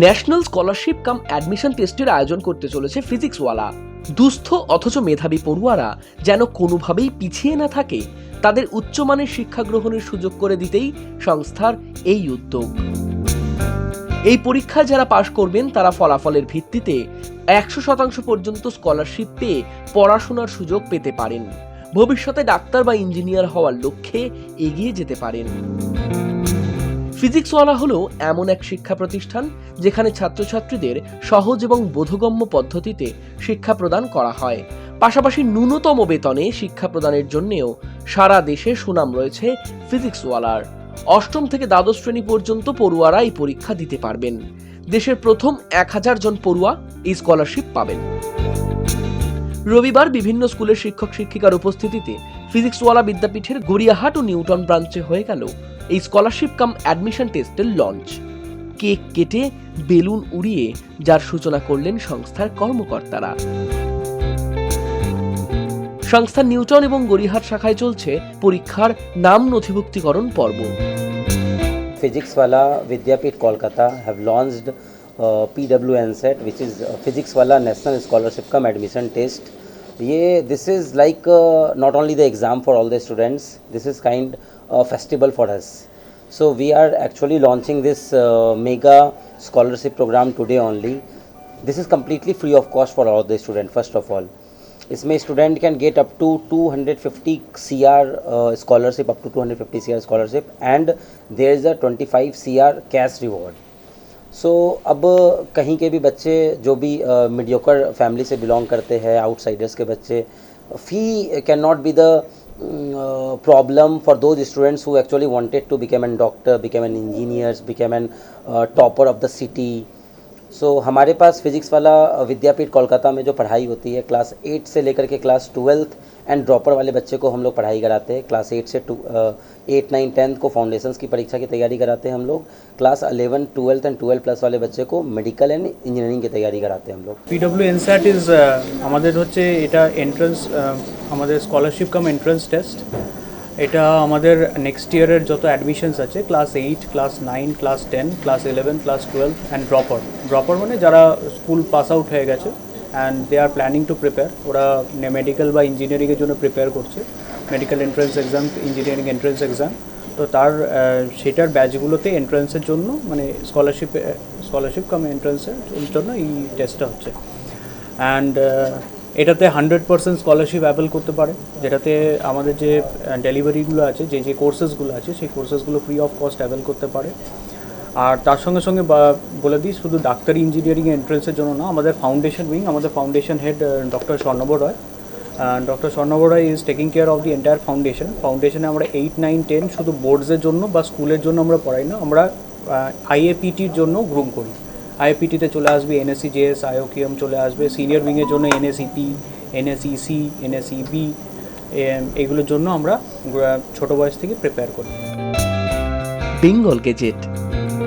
national scholarship cum admission টেস্টের আয়োজন করতে চলেছে ফিজিক্সওয়ালা দুস্থ অথচ মেধাবী পড়ুয়ারা যেন কোনোভাবেই পিছিয়ে না থাকে তাদের উচ্চমানের শিক্ষা গ্রহণের সুযোগ করে দিতেই সংস্থার এই উদ্যোগ এই পরীক্ষায় যারা পাশ করবেন তারা ফলাফলের ভিত্তিতে একশো শতাংশ পর্যন্ত স্কলারশিপ পেয়ে পড়াশোনার সুযোগ পেতে পারেন ভবিষ্যতে ডাক্তার বা ইঞ্জিনিয়ার হওয়ার লক্ষ্যে এগিয়ে যেতে পারেন ফিজিক্সওয়ালা হলো এমন এক শিক্ষা প্রতিষ্ঠান যেখানে ছাত্রছাত্রীদের সহজ এবং বোধগম্য পদ্ধতিতে শিক্ষা প্রদান করা হয় পাশাপাশি ন্যূনতম বেতনে শিক্ষা প্রদানের জন্যেও সারা দেশে সুনাম রয়েছে ফিজিক্সওয়ালার অষ্টম থেকে দ্বাদশ শ্রেণী পর্যন্ত পড়ুয়ারা এই পরীক্ষা দিতে পারবেন দেশের প্রথম এক হাজার জন পড়ুয়া এই স্কলারশিপ পাবেন রবিবার বিভিন্ন স্কুলের শিক্ষক শিক্ষিকার উপস্থিতিতে ফিজিক্সওয়ালা বিদ্যাপীঠের গড়িয়াহাট ও নিউটন ব্রাঞ্চে হয়ে গেল এই স্কলারশিপ কাম অ্যাডমিশন টেস্টের লঞ্চ কেক কেটে বেলুন উড়িয়ে যার সূচনা করলেন সংস্থার কর্মকর্তারা সংস্থার নিউটন এবং গড়িহাট শাখায় চলছে পরীক্ষার নাম নথিভুক্তিকরণ পর্ব Physics Wallah Vidyapeeth Kolkata have launched PWNSET, which is is Physics Wallah national scholarship cum admission test ये this is like uh, not only the exam for all the students this is kind of festival for us so we are actually launching this uh, mega scholarship program today only this is completely free of cost for all the students first of all इसमें student can get up to 250 C R scholarship up to 250 C R scholarship and there is a 25 C R cash reward so so, अब कहीं के भी बच्चे जो भी mediocre uh, family से belong करते हैं आउटसाइडर्स के बच्चे fee can not be the problem for those students who actually wanted to become an doctor become an engineers become an topper of the city so so, हमारे पास physics वाला विद्यापीठ कोलकाता में जो पढ़ाई होती है क्लास एट से लेकर के क्लास ट्वेल्थ एंड ड्रॉपर वाले बच्चे को हम लोग पढ़ाई कराते हैं क्लास एट से टू एट नाइन टेंथ को फाउंडेशंस की परीक्षा की तैयारी कराते हैं हम लोग class eleven twelfth and twelve plus वाले बच्चे को मेडिकल एंड इंजीनियरिंग की तैयारी कराते हैं हम लोग P W N SAT is हमारे हे एंट्रेंस हमारे स्कॉलरशिप कम एंट्रेंस टेस्ट এটা আমাদের নেক্সট ইয়ারের যত অ্যাডমিশনস আছে class eight class nine class ten class eleven class twelve and dropper dropper মানে যারা স্কুল পাস আউট হয়ে গেছে and they are planning to prepare ওরা মেডিকেল বা ইঞ্জিনিয়ারিংয়ের জন্য প্রিপেয়ার করছে medical entrance exam engineering entrance exam তো তার সেটার ব্যাচগুলোতে এন্ট্রান্সের জন্য মানে স্কলারশিপ স্কলারশিপ কাম এন্ট্রান্সের জন্য এই টেস্টটা হচ্ছে অ্যান্ড এটাতে হান্ড্রেড পার্সেন্ট স্কলারশিপ অ্যাপেল করতে পারে যেটাতে আমাদের যে ডেলিভারিগুলো আছে যে যে কোর্সেসগুলো আছে সেই কোর্সেসগুলো ফ্রি অফ কস্ট অ্যাভেল করতে পারে আর তার সঙ্গে সঙ্গে বলে দিই শুধু ডাক্তারি ইঞ্জিনিয়ারিং এন্ট্রেন্সের জন্য না আমাদের ফাউন্ডেশন উইং আমাদের foundation head doctor Swarnab Roy doctor Swarnab Roy is taking care of the entire foundation ফাউন্ডেশনে আমরা এইট নাইন টেন শুধু বোর্ডসের জন্য বা স্কুলের জন্য আমরা পড়াই না আমরা আইএপিটির জন্য গ্রুম করি আইপিটিতে চলে আসবে এনএসসি জেএস e, আইওকিএম চলে আসবে সিনিয়র উইংয়ের জন্য এনএসইপি এনএসইসি এনএসইবি এগুলোর জন্য আমরা ছোট বয়স থেকে প্রিপেয়ার করি বেঙ্গল গেজেট